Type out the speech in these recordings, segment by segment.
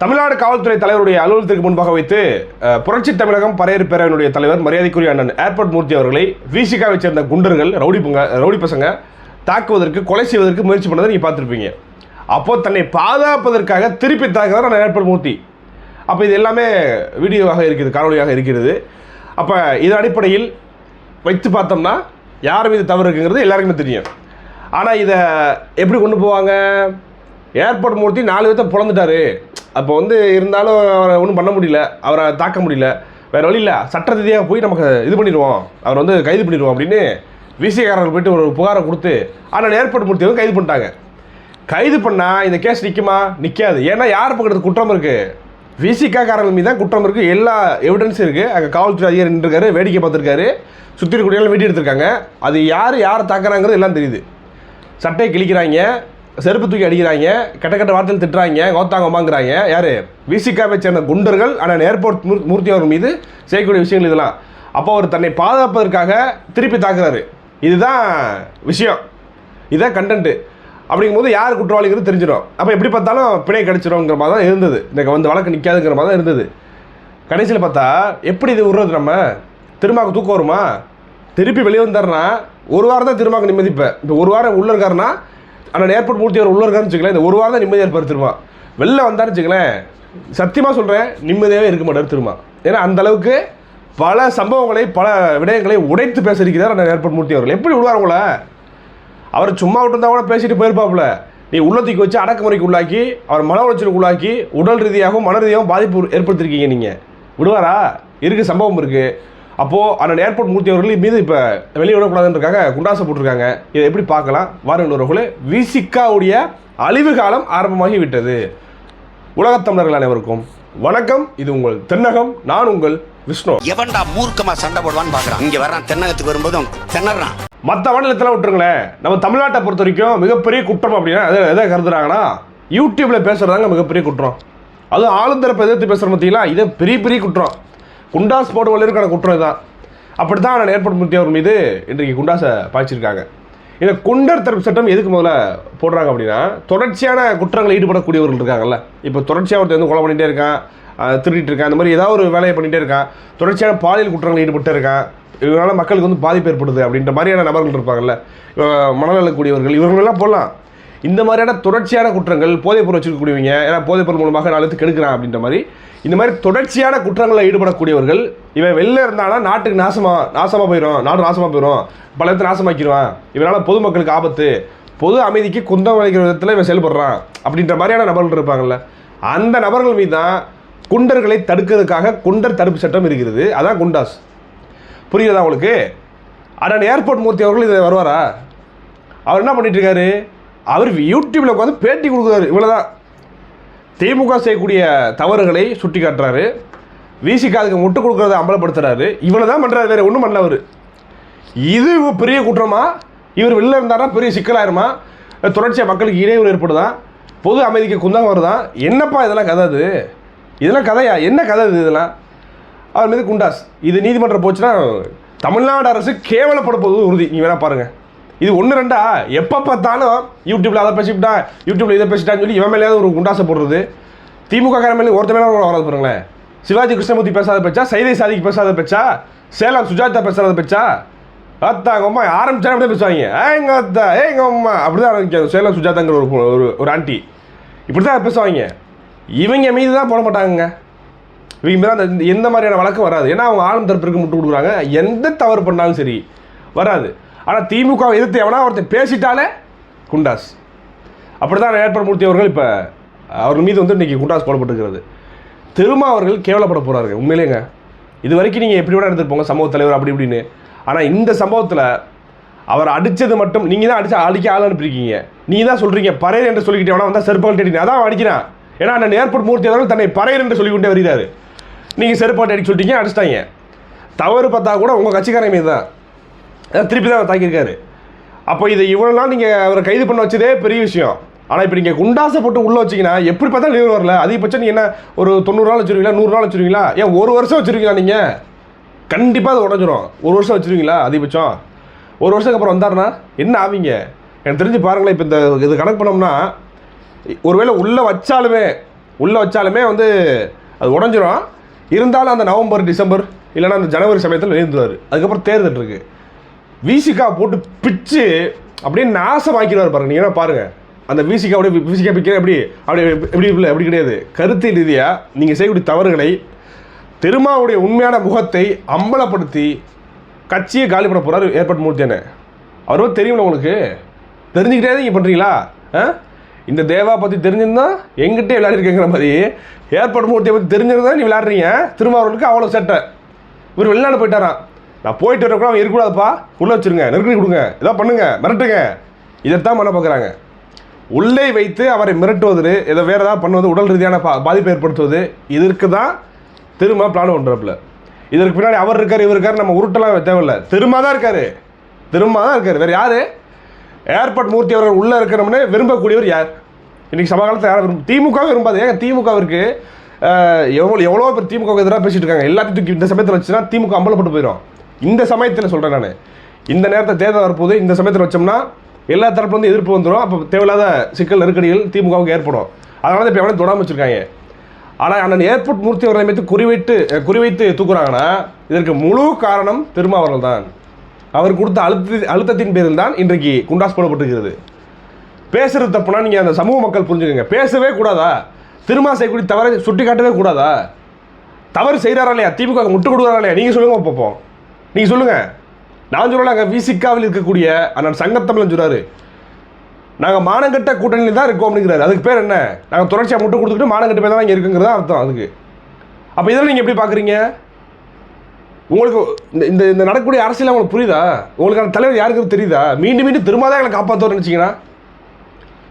தமிழ்நாடு காவல்துறை தலைவருடைய அலுவலகத்திற்கு முன்பாக வைத்து புரட்சி தமிழகம் பரையர் பேரவையினுடைய தலைவர் மரியாதைக்குரிய அண்ணன் ஏர்போர்ட் மூர்த்தி அவர்களை விசிகாவை சேர்ந்த குண்டர்கள் ரவுடி பங்க ரவுடி பசங்க தாக்குவதற்கு கொலை செய்வதற்கு முயற்சி பண்ணதை நீங்கள் பார்த்துருப்பீங்க. அப்போ தன்னை பாதுகாப்பதற்காக திருப்பி தாக்குறார் அண்ணன் ஏர்போர்ட் மூர்த்தி. அப்போ இது எல்லாமே வீடியோவாக இருக்குது காணொலியாக இருக்கிறது. அப்போ இதன் அடிப்படையில் வைத்து பார்த்தோம்னா யார் மீது தவறு இருக்குங்கிறது எல்லாருக்குமே தெரியும். ஆனால் இதை எப்படி கொண்டு போவாங்க? ஏர்போர்ட் மூர்த்தி நாலு பேர்த்த பிறந்துட்டாரு அப்போ வந்து இருந்தாலும் அவரை ஒன்றும் பண்ண முடியல. அவரை தாக்க முடியல. வேறு வழி இல்லை. சட்ட ரீதியாக போய் நமக்கு இது பண்ணிடுவோம். அவர் வந்து கைது பண்ணிடுவோம் அப்படின்னு விசிகாரர்கள் போயிட்டு ஒரு புகாரை கொடுத்து ஆனால் ஏர்போர்ட் மூர்த்தி வந்து கைது பண்ணிட்டாங்க. கைது பண்ணால் இந்த கேஸ் நிற்குமா நிற்காது ஏன்னா யார் பக்கத்து குற்றம் இருக்குது விசிகாக்காரர்கள் மீது தான் குற்றம் இருக்குது எல்லா எவிடன்ஸும் இருக்குது அங்கே காவல்துறை அதிகாரி நின்றுருக்காரு வேடிக்கை பார்த்துருக்காரு. சுற்றி இருக்கக்கூடிய வீடியோ எடுத்திருக்காங்க அது யார் யாரை தாக்குறாங்கிறது எல்லாம் தெரியுது. சட்டையை கிழிக்கிறாங்க. செருப்பு தூக்கி அடிக்கிறாங்க கெட்ட கெட்ட வார்த்தையில் திட்டுறாங்க கோத்தாங்கம்மாங்கிறாங்க. யார்? விசிகாவை சேர்ந்த குண்டர்கள் ஆனால் ஏர்போர்ட் மூர்த்தி அவர் மீது செய்யக்கூடிய விஷயங்கள் இதெல்லாம். அப்போ அவர் தன்னை பாதுகாப்பதற்காக திருப்பி தாக்குறாரு. இதுதான் விஷயம். இதுதான் கண்டென்ட்டு அப்படிங்கும்போது யார் குற்றவாளிங்கிறது தெரிஞ்சிடும். அப்போ எப்படி பார்த்தாலும் பிணை கிடச்சிரும்ங்கிற மாதிரி தான் இருந்தது. இந்த வந்து வழக்கு நிற்காதுங்கிற மாதிரி தான் இருந்தது. கடைசியில் பார்த்தா எப்படி இது விடுறது நம்ம? திருமாவுக்கு தூக்கம் வருமா? திருப்பி வெளியே வந்தாருன்னா ஒரு வாரம் தான் திருமாவுக்கு நிம்மதிப்பேன் இப்போ. இப்போ ஒரு வாரம் உள்ள இருக்காருன்னா ஆனால் ஏர்போர்ட் மூர்த்தி அவர் உள்ள இருக்கான்னு வச்சுக்கலேன் இந்த ஒரு வாரம் தான் நிம்மதியாக இருப்பார் திருமா வெளில வந்தாருன்னு வச்சுக்கலேன் சத்தியமாக சொல்கிறேன் நிம்மதியாகவே இருக்க மாட்டார் திருமா ஏன்னா அந்த அளவுக்கு பல சம்பவங்களை பல விடயங்களை உடைத்து பேச இருக்கிறார் அந்த ஏர்போர்ட் மூர்த்தி அவர்கள். எப்படி விடுவார் உங்களை? அவர் சும்மா விட்டுருந்தா கூட பேசிட்டு போயிருப்பாப்புல. நீ உள்ளத்துக்கு வச்சு அடக்குமுறைக்கு உள்ளாக்கி அவர் மன உளைச்சலுக்கு உள்ளாக்கி உடல் ரீதியாகவும் மன ரீதியாகவும் பாதிப்பு ஏற்படுத்தியிருக்கீங்க நீங்கள் விடுவாரா? இருக்குது சம்பவம் இருக்குது அப்போது அந்த ஏர்போர்ட் மூர்த்தி அவர்கள் மீது இப்போ வெளியே விடக்கூடாதுன்றக்காக குண்டாசை போட்டிருக்காங்க. இதை எப்படி பார்க்கலாம்? வாருங்களே விசிகாவுடைய அழிவு காலம் ஆரம்பமாகி விட்டது உலகத் தமிழர்கள் அனைவருக்கும் வணக்கம். இது உங்கள் தென்னகம். நான் உங்கள் விஷ்ணு. எவன்டா மூர்க்கமா சண்டை போடுவான்னு பாக்குறான் இங்க வர்றான். தென்னகத்துக்கு வரும்போதும் திணறான் மற்ற மாநிலத்தில் விட்டுருங்களேன். நம்ம தமிழ்நாட்டை பொறுத்த வரைக்கும் மிகப்பெரிய குற்றம் அப்படின்னா எதை எதை கருதுறாங்கன்னா யூடியூப்ல பேசுறதாங்க மிகப்பெரிய குற்றம். அதுவும் ஆளுந்தரப்பை எதிர்த்து பேசுகிற பார்த்தீங்களா இது பெரிய பெரிய குற்றம். குண்டாஸ் போடுவதற்கான குற்றம் தான் அப்படி தான் நான் ஏற்படுத்தி மூர்த்தி அவர் மீது இன்றைக்கு குண்டாஸை பாய்ச்சிருக்காங்க. இந்த குண்டர் தடுப்பு சட்டம் எதுக்கு முதல்ல போடுறாங்க அப்படின்னா தொடர்ச்சியான குற்றங்களில் ஈடுபடக்கூடியவர்கள் இருக்காங்கல்ல. இப்போ தொடர்ச்சியாக ஒருத்தர் வந்து கொலை பண்ணிகிட்டே இருக்கான் திருடிட்டு இருக்கான் இந்த மாதிரி ஏதாவது ஒரு வேலையை பண்ணிகிட்டே இருக்கான் தொடர்ச்சியான பாலியல் குற்றங்களில் ஈடுபட்டு இருக்கான் இதனால மக்களுக்கு வந்து பாதிப்பு ஏற்படுது அப்படின்ற மாதிரியான நபர்கள் இருப்பாங்கல்ல. இவ- மனநலக்கூடியவர்கள் இவர்களெல்லாம் போடலாம். இந்த மாதிரியான தொடர்ச்சியான குற்றங்கள் போதைப்பொருள் வச்சுருக்கக்கூடியவங்க ஏன்னா போதைப்பொருள் மூலமாக நாலு கெடுக்கிறான் அப்படின்ற மாதிரி இந்த மாதிரி தொடர்ச்சியான குற்றங்களில் ஈடுபடக்கூடியவர்கள் இவன் வெளில இருந்தானா நாட்டுக்கு நாசமாக நாசமாக போயிடும் நாடு நாசமாக போயிடும் பல இடத்தை நாசமாக்கிடுவான் இவனால் பொதுமக்களுக்கு ஆபத்து பொது அமைதிக்கு குந்தம் விளைக்கிற விதத்தில் இவன் செயல்படுறான் அப்படின்ற மாதிரியான நபர்கள் இருப்பாங்கள்ல அந்த நபர்கள் மீது தான் குண்டர்களை தடுக்கிறதுக்காக குண்டர் தடுப்பு சட்டம் இருக்கிறது. அதான் குண்டாஸ். புரியுதா உங்களுக்கு? அண்ணன் ஏர்போர்ட் மூர்த்தி அவர்கள் இதை வருவாரா? அவர் என்ன பண்ணிட்டு இருக்காரு? அவர் யூடியூப்பில் உட்காந்து பேட்டி கொடுக்குறாரு. இவ்வளோதான் திமுக செய்யக்கூடிய தவறுகளை சுட்டி காட்டுறாரு. விசிகாதுக்கு முட்டு கொடுக்குறத அம்பலப்படுத்துறாரு. இவ்வளோ தான் பண்ணுறாரு வேறு ஒன்றும் பண்ணல அவர். இது பெரிய குற்றமா? இவர் வெளில இருந்தாருன்னா பெரிய சிக்கலாயிருமா? தொடர்ச்சியாக மக்களுக்கு இடையூறு ஏற்படுதான் பொது அமைதிக்கு குந்தகம் வருதான் என்னப்பா இதெல்லாம் கதை அது? இதெல்லாம் கதையா? என்ன கதை இது இதெல்லாம்? அவர் மீது குண்டாஸ். இது நீதிமன்றம் போச்சுன்னா தமிழ்நாடு அரசு கேவலப்பட போகுது உறுதி. நீ வேணால் பாருங்கள் இது ஒன்று ரெண்டா? எப்போ பார்த்தாலும் யூடியூப்ல அதை பேசிவிட்டான் யூடியூப்ல இதை பேசிட்டான்னு சொல்லி இவன் மேலேயாவது ஒரு குண்டாசை போடுறது. திமுக காரன் மேலே ஒருத்த மேலே வராது பாருங்களேன் சிவாஜி கிருஷ்ணமூர்த்தி பேசாத பேச்சா? சைதை சாதிக்கு பேசாத பேச்சா? சேலம் சுஜாதா பேசாத பேச்சா? அத்தா எங்கள் அம்மா ஆரம்பிச்சா அப்படியே பேசுவாங்க. ஏங்க அத்தா ஏ எங்கள் அம்மா. அப்படி தான் ஆரம்பிக்காது சேலம் சுஜாதாங்கிற ஒரு ஒரு ஒரு ஆண்டி. இப்படி தான் பேசுவாங்க. இவங்க மீது தான் போட மாட்டாங்கங்க. இவங்க மீது அந்த எந்த மாதிரியான வழக்கம் வராது. ஏன்னா அவங்க ஆளும் தரப்பிற்கு முட்டு கொடுக்குறாங்க. எந்த தவறு பண்ணாலும் சரி வராது. ஆனால் திமுக எதிர்த்து எவனா ஒருத்தன் பேசிட்டாலே குண்டாஸ். அப்படி தான் ஏற்படமூர்த்தி அவர்கள் இப்போ அவர் மீது வந்து இன்றைக்கி குண்டாஸ் போடப்பட்டிருக்கிறது. திருமா அவர்கள் கேவலப்பட போகிறாருங்க உண்மையிலேங்க. இது வரைக்கும் நீங்கள் எப்படி வேணா எடுத்துகிட்டு போங்க சமூக தலைவர் அப்படி இப்படின்னு. ஆனால் இந்த சம்பவத்தில் அவர் அடித்தது மட்டும் நீங்கள் தான் அடிச்சு அடிக்க ஆள் அனுப்பியிருக்கீங்க நீங்கள் தான் சொல்கிறீங்க பறையர் என்று சொல்லிக்கிட்டே வேணா வந்தால் செருப்பால் தேடி அதான் அடிக்கிறான். ஏன்னா அந்த ஏர்போர்ட் மூர்த்தி அவர்கள் தன்னை பறையர் என்று சொல்லிக்கொண்டே வருகிறார். நீங்கள் செருப்பால் அடிக்க சொல்லிட்டீங்க அடிச்சிட்டாங்க. தவறு பார்த்தா கூட உங்கள் கட்சிக்காரங்க மீது தான் திருப்பி தான் அவர் தாக்கியிருக்காரு அப்போ இதை இவ்வளோ நாள் நீங்கள் அவரை கைது பண்ண வச்சதே பெரிய விஷயம். ஆனால் இப்போ நீங்கள் குண்டாசை போட்டு உள்ளே வச்சிங்கன்னா எப்படி பார்த்தா லீவ் வரல. அதிகபட்சம் நீங்கள் என்ன ஒரு தொண்ணூறு நாள் வச்சுருவீங்களா நூறு நாள் வச்சுருவீங்களா? ஏன் ஒரு வருஷம் வச்சுருவீங்களா நீங்கள் கண்டிப்பாக அது உடஞ்சிரும். ஒரு வருஷம் வச்சுருவீங்களா அதிகபட்சம்? ஒரு வருஷத்துக்கு அப்புறம் வந்தாருன்னா என்ன ஆவீங்க? எனக்கு தெரிஞ்சு பாருங்களேன் இப்போ இந்த இது கணக்கு பண்ணோம்னா ஒருவேளை உள்ளே வச்சாலுமே உள்ளே வச்சாலுமே வந்து அது உடஞ்சிரும். இருந்தாலும் அந்த நவம்பர் டிசம்பர் இல்லைன்னா அந்த ஜனவரி சமயத்தில் எழுந்துருவார். அதுக்கப்புறம் தேர்தல் இருக்குது விசிகா போட்டு பிச்சு அப்படியே நாசமாக்கிடுவார் பாருங்க. நீங்கள் என்ன பாருங்க. அந்த விசிகா அப்படியே விசிகா பிக்கிற எப்படி? அப்படி எப்படி இல்லை அப்படி கிடையாது. கருத்து ரீதியாக நீங்கள் செய்யக்கூடிய தவறுகளை திருமாவுடைய உண்மையான முகத்தை அம்பலப்படுத்தி கட்சியை காலி பண்ண போகிறார் ஏற்பட்ட மூர்த்தியான. அவரும் தெரியும்ல உங்களுக்கு? தெரிஞ்சுக்கிட்டே நீங்கள் பண்ணுறீங்களா ஆ? இந்த தேவா பற்றி தெரிஞ்சிருந்தா எங்கிட்டே விளையாடிருக்கேங்கிற மாதிரி ஏற்பாடு மூர்த்தியை பற்றி தெரிஞ்சிருந்தா நீ விளையாடுறீங்க. திருமாவர்களுக்கு அவ்வளோ செட்டை. இவர் வெளிநாடு போயிட்டாராம். நான் போயிட்டு வர கூட அவன் இருக்கக்கூடாதுப்பா. உள்ளே வச்சிருங்க. நெருக்கடி கொடுங்க. ஏதோ பண்ணுங்க. மிரட்டுங்க. இதைத்தான் பண்ண பார்க்குறாங்க உள்ளே வைத்து அவரை மிரட்டுவது இதை வேறு ஏதாவது பண்ணுவது உடல் ரீதியான பா பாதிப்பை ஏற்படுத்துவது இதற்கு தான் திரும்ப பிளான் பண்ணுறப்பில் இதற்கு பின்னாடி அவர் இருக்கார் இவர் இருக்கார் நம்ம உருட்டெல்லாம் தேவையில்ல. திரும்ப தான் இருக்கார். திரும்ப தான் இருக்கார். வேறு யார்? ஏர்போர்ட் மூர்த்தி அவர்கள் உள்ளே இருக்கிறோம்னு விரும்பக்கூடியவர் யார்? இன்னைக்கு சமகாலத்தில் யாரும் விரும்ப திமுகவே விரும்பாது. ஏங்க திமுகவிற்கு எவ்வளோ எவ்வளோ பேர் திமுக எதிராக பேசிட்டு இருக்காங்க. எல்லாத்தையும் தூக்கி இந்த சமயத்தில் வச்சுன்னா திமுக அம்பலப்பட்டு போயிடும் இந்த சமயத்தில் சொல்கிறேன் நான். இந்த நேரத்தை தேர்தல் வரப்போது இந்த சமயத்தில் வச்சோம்னா எல்லா தரப்புலேருந்து எதிர்ப்பு வந்துடும் அப்போ தேவையில்லாத சிக்கல் நெருக்கடிகள் திமுகவுக்கு ஏற்படும். அதனால தான் இப்போ எவனையும் தொடாமல் வச்சுருக்காங்க. ஆனால் அண்ணன் ஏர்போர்ட் மூர்த்தி அவர்களை மீது குறிவைத்து குறிவைத்து தூக்குறாங்கன்னா இதற்கு முழு காரணம் திருமாவர்கள் தான். அவர் கொடுத்த அழுத்த அழுத்தத்தின் பேரில் தான் இன்றைக்கு குண்டாஸ் போடப்பட்டிருக்கிறது. பேசுறது தப்புனா நீங்கள் அந்த சமூக மக்கள் புரிஞ்சுக்கங்க. பேசவே கூடாதா? திருமா செய்யக்கூடிய தவறை சுட்டி காட்டவே கூடாதா? தவறு செய்கிறாரா இல்லையா? திமுக க்கு முட்டு கொடுக்குறாரா இல்லையா? நீங்கள் சொல்லுங்க பார்ப்போம். நீங்கள் சொல்லுங்கள் நான் சொல்ல விசிக்காவில் இருக்கக்கூடிய அண்ணன் சங்கத்தமிழன் சொல்கிறாரு நாங்கள் மானங்கட்ட கூட்டணியில் தான் இருக்கோம் அப்படிங்கிறாரு. அதுக்கு பேர் என்ன? நாங்கள் தொடர்ச்சியாக முட்டு கொடுத்துட்டு மானங்கட்ட பேர் தான் இங்கே இருக்குங்கிறதா அர்த்தம் அதுக்கு. அப்போ இதெல்லாம் நீங்கள் எப்படி பார்க்குறீங்க உங்களுக்கு இந்த இந்த இந்த நடக்கக்கூடிய அரசியல் உங்களுக்கு புரியுதா? உங்களுக்கான தலைவர் யாருக்கு தெரியுதா? மீண்டும் மீண்டும் திரும்ப தான் எங்களை காப்பாற்றுவோம் நினச்சிங்கன்னா.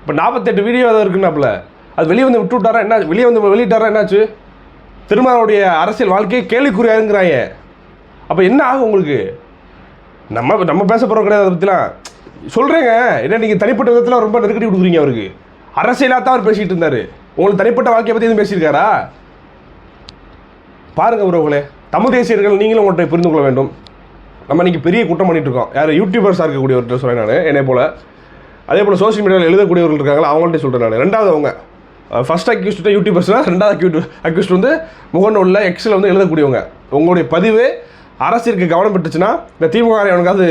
இப்போ நாற்பத்தெட்டு வீடியோ அதை இருக்குன்னாப்புல அது வெளியே வந்து விட்டு விட்டாரா என்ன வெளியே வந்து வெளியிட்டாரா? என்னாச்சு? திருமாவளுடைய அரசியல் வாழ்க்கையை கேள்விக்குறியாங்கிறாங்க அப்போ என்ன ஆகும் உங்களுக்கு? நம்ம நம்ம பேச போகிறோம் கிடையாது அதை பற்றிலாம் சொல்கிறேங்க என்ன நீங்கள் தனிப்பட்ட விதத்தில் ரொம்ப நெருக்கடி கொடுக்குறீங்க அவருக்கு. அரசியலாக தான் அவர் பேசிகிட்டு இருந்தார். உங்களுக்கு தனிப்பட்ட வாழ்க்கையை பற்றி எதுவும் பேசியிருக்காரா? பாருங்கள் உறவுகளே தமிழ் தேசியர்கள் நீங்களும் உங்கள்கிட்ட புரிந்து கொள்ள வேண்டும். நம்ம இன்றைக்கி பெரிய கூட்டம் பண்ணிட்டு இருக்கோம். யார்? யூடியூபர்ஸாக இருக்கக்கூடியவர்கிட்ட சொல்கிறேன் நான் என்னை போல். அதே போல் சோஷியல் மீடியாவில் எழுதக்கூடியவர்கள் இருக்காங்களா அவங்கள்ட்ட சொல்கிறேன் நான். ரெண்டாவது அவங்க. ஃபர்ஸ்ட் அக்யூஸ்ட்டு யூடியூபர்ஸ்னால் ரெண்டாவது அக்யூட் அக்யூஸ்ட் வந்து முகநூலில் எக்ஸில் வந்து எழுதக்கூடியவங்க. உங்களுடைய பதிவு அரசிற்கு கவனம் பெற்றுச்சுன்னா இந்த திமுக அவனுக்காவது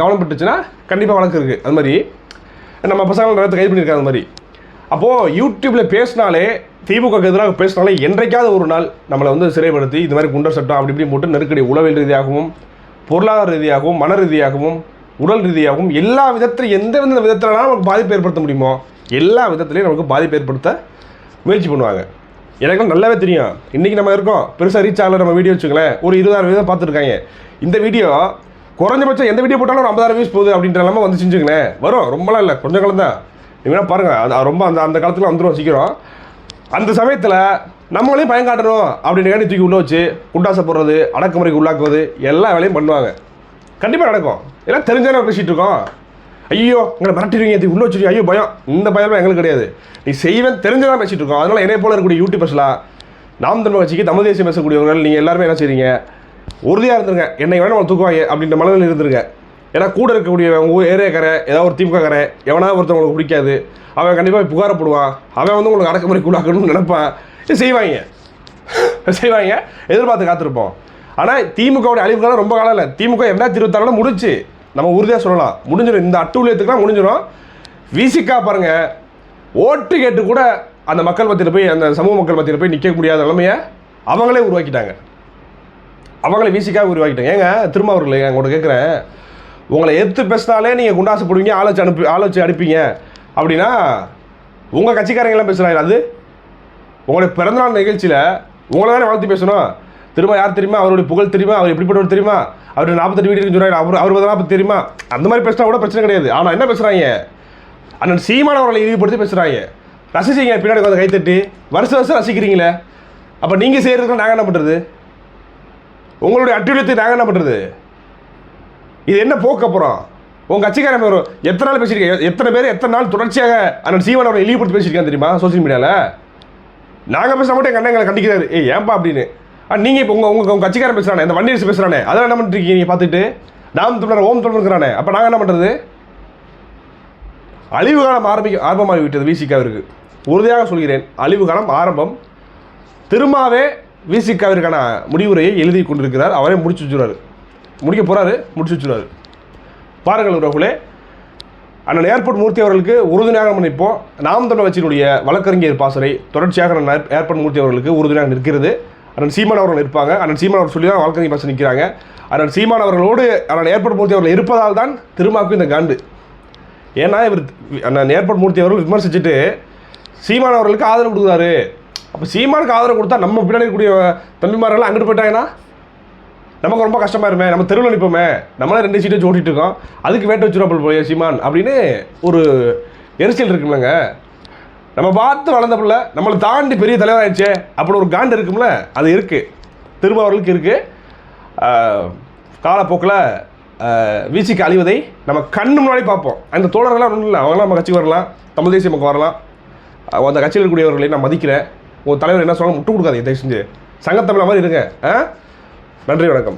கவனம் பெற்றுச்சுன்னா கண்டிப்பாக வழக்கு இருக்குது அது மாதிரி நம்ம பசங்களை நேரத்தை கைது பண்ணியிருக்காங்க அது மாதிரி. அப்போது யூடியூப்பில் பேசினாலே திமுக எதிராக பேசினாலே என்றைக்காவது ஒரு நாள் நம்மளை வந்து சிறைப்படுத்தி இது மாதிரி குண்டர் சட்டம் அப்படி இப்படி போட்டு நெருக்கடி உளவியல் ரீதியாகவும் பொருளாதார ரீதியாகவும் மன ரீதியாகவும் உடல் ரீதியாகவும் எல்லா விதத்தில் எந்த வித விதத்திலனாலும் நமக்கு பாதிப்பு ஏற்படுத்த முடியுமோ எல்லா விதத்துலையும் நமக்கு பாதிப்பு ஏற்படுத்த முயற்சி பண்ணுவாங்க. எனக்கு நல்லாவே தெரியும். இன்றைக்கி நம்ம இருக்கோம். பெருசாக ரீச் ஆகல நம்ம வீடியோ வச்சுக்கலேன் ஒரு இருபதாயிரம் வீதம் பார்த்துருக்காங்க. இந்த வீடியோ குறைஞ்சபட்சம் எந்த வீடியோ போட்டாலும் ஒரு ஐம்பதாயிரம் வியூஸ் போகுது அப்படின்ற நிலமை வந்து செஞ்சுக்கலேன் வரும். ரொம்பலாம் இல்லை. கொஞ்சம் காலம் தான். நீங்கள் வேணால் பாருங்கள் அது ரொம்ப அந்த அந்த காலத்தில் வந்துடும் சீக்கிரம். அந்த சமயத்தில் நம்மளையும் பயன் காட்டணும் அப்படின்னு கேட்டு தூக்கி உள்ளே வச்சு குண்டாசை போடுறது அடக்குமுறைக்கு உள்ளாக்குவது எல்லா வேலையும் பண்ணுவாங்க. கண்டிப்பாக நடக்கும். எல்லாம் தெரிஞ்சானே பேசிகிட்டு இருக்கோம். ஐயோ எங்களை மிரட்டிடுவீங்க இது உள்ள வச்சுருவீங்க ஐயோ பயம். இந்த பயம்லாம் எங்களுக்கு கிடையாது. நீ செய்வேன் தெரிஞ்சுதான் பேசிகிட்டு இருக்கோம். அதனால் என்னை போல இருக்கக்கூடிய யூடியூபர்ஸ்லாம் நாம் தமிழ் கட்சிக்கு தமிழ் தேசியம் பேசக்கூடியவர்கள் நீங்கள் எல்லாருமே என்ன செய்றீங்க? உறுதியாக இருந்துருங்க. என்னை வேணும் அவன் தூக்குவாங்க அப்படின்ற மனதில் இருந்துருங்க. ஏன்னா கூட இருக்கக்கூடிய உங்கள் ஏரியாக்கார ஏதாவது ஒரு திமுக காரன் எவனாவது ஒருத்தன் உங்களுக்கு பிடிக்காது. அவன் கண்டிப்பாக புகார போடுவான். அவன் வந்து உங்களுக்கு அடக்குமுறைக்கு உள்ளாக்கணும்னு நினைப்பான். இது செய்வாங்க. செய்வாங்க. எதிர்பார்த்து காத்திருப்போம். ஆனால் திமுகவுடைய அழிவுகளாக ரொம்ப காலம் இல்லை. திமுக ரெண்டாயிரத்தி இருபத்தாறுல முடிச்சு நம்ம உறுதியாக சொல்லலாம். முடிஞ்சிடும். இந்த அட்டூழியத்துக்குலாம் முடிஞ்சிடும். விசிக்கா பாருங்க. ஓட்டு கேட்டு கூட அந்த மக்கள் மத்தியில் போய் அந்த சமூக மக்கள் மத்தியில் போய் நிற்க முடியாத நிலைமையை அவங்களே உருவாக்கிட்டாங்க. அவங்களே விசிக்காக உருவாக்கிட்டாங்க. ஏங்க திருமாவூரில் என் உங்கள்கிட்ட கேட்குறேன் உங்களை எடுத்து பேசினாலே நீங்கள் குண்டாசு போடுவீங்க ஆலோசி அனுப்பி ஆலோசி அனுப்பிங்க அப்படின்னா உங்கள் கட்சிக்காரங்களாம் பேசுகிறாங்க அது? உங்களுடைய பிறந்தநாள் நிகழ்ச்சியில் உங்களை தானே வாழ்த்து பேசணும். திரும்ப யார் தெரியுமா? அவருடைய புகழ் தெரியுமா? அவர் எப்படிப்பட்டவர் தெரியுமா? அவர் நாற்பத்தெட்டு வீடு சொல்கிறாங்க அவர் அவர் நாற்பது தெரியுமா? அந்த மாதிரி பேசினா கூட பிரச்சனை கிடையாது. ஆனால் என்ன பேசுகிறாங்க அண்ணன் சீமான அவர்களை இழிவுபடுத்தி பேசுகிறாங்க ரசிச்சிங்க பின்னாடி உட்காந்து கைத்தட்டி வருஷம் வருஷம் ரசிக்கிறீங்களே. அப்போ நீங்கள் செய்கிறதுக்கு நாங்கள் என்ன பண்ணுறது உங்களுடைய அட்டுழியத்தை நாங்கள் என்ன பண்ணுறது இது என்ன போக்கு அப்புறம்? உங்கள் கட்சிக்காரன் வரும் எத்தனை நாள் பேசியிருக்கீங்க எத்தனை பேர் எத்தனை நாள் தொடர்ச்சியாக அண்ணன் சீவன் அவரை இழிவுபடுத்தி பேசியிருக்கேன் தெரியுமா? சோசியல் மீடியாவில் நாங்கள் பேசினா மட்டும் எங்கள் அண்ணன் எங்களை கண்டிக்கிறாரு. ஏ ஏன்பா அப்படின்னு. நீங்கள் இப்போ உங்கள் உங்கள் உங்கள் கட்சிக்காரன் பேசுகிறானே இந்த வண்டி பேசுகிறானே அதெல்லாம் என்ன பண்ணிட்டு இருக்கீங்க பார்த்துட்டு? நாம் தமிழர் ஓம் தமிழர்ங்கிறானே அப்போ நாங்கள் என்ன பண்ணுறது அழிவு காலம் ஆரம்பிக்க ஆரம்பமாகி விட்டது விசிகாவிற்கு. உறுதியாக சொல்கிறேன் அழிவு காலம் ஆரம்பம். திரும்பவே விசிகாவிற்கான முடிவுரையை எழுதி கொண்டிருக்கிறார் அவரே முடிச்சு வச்சுருவாரு. முடிக்க போகிறாரு முடிச்சு வச்சுருவாரு. பாருங்கள் உறவுகளே அண்ணன் ஏர்போர்ட் மூர்த்தி அவர்களுக்கு உறுதுணையாக நம்ம நிற்போம். நாம் தமிழர் கட்சியினுடைய வழக்கறிஞர் பாசறை தொடர்ச்சியாக ஏர்போர்ட் மூர்த்தி அவர்களுக்கு உறுதுணையாக நிற்கிறது. அண்ணன் சீமான் அவர்கள் இருப்பாங்க. அண்ணன் சீமான் அவர் சொல்லி தான் வாழ்க்கை பாச நிற்கிறாங்க அண்ணன் சீமான் அவர்களோடு அண்ணன் ஏர்போர்ட் மூர்த்தி அவர்கள் இருப்பதால் தான் திருமாவுக்கு இந்த காண்டு. ஏன்னா இவர் அண்ணன் ஏர்போர்ட் மூர்த்தி அவர்கள் விமர்சிச்சுட்டு சீமான் அவர்களுக்கு ஆதரவு கொடுக்குறாரு. அப்போ சீமானுக்கு ஆதரவு கொடுத்தா நம்ம பின்னாடி இருக்கக்கூடிய தம்பிமாரெல்லாம் அங்கிட்டு போயிட்டாங்கன்னா? நமக்கு ரொம்ப கஷ்டமாக இருமே நம்ம தெருவில் நிற்போமே நம்மளே ரெண்டு சீட்டை ஓட்டிகிட்டு இருக்கோம். அதுக்கு வேட்டை வச்சுருப்பல் போய் சீமான் அப்படின்னு ஒரு எரிச்சல் இருக்குல்லங்க நம்ம பார்த்து வளர்ந்த பிள்ளை நம்மளை தாண்டி பெரிய தலைவராகிடுச்சே அப்படி ஒரு காண்டு இருக்கும்ல அது இருக்குது திருமாவர்களுக்கு இருக்குது காலப்போக்கில் வீசிக்கு அழிவதை நம்ம கண்ணு முன்னாடி பார்ப்போம். அந்த தோழர்கள்லாம் ஒன்றும் இல்லை அவங்களாம் நம்ம கட்சிக்கு வரலாம் தமிழ் தேசிய மக்கள் வரலாம். அந்த கட்சியில் இருக்கக்கூடியவர்களை நான் மதிக்கிறேன். உங்கள் தலைவர் என்ன சொன்னாலும் முட்டு கொடுக்காதீங்க தயவு செஞ்சு. சங்கத்தமிழ் மாதிரி இருங்க. ஆ? நன்றி வணக்கம்.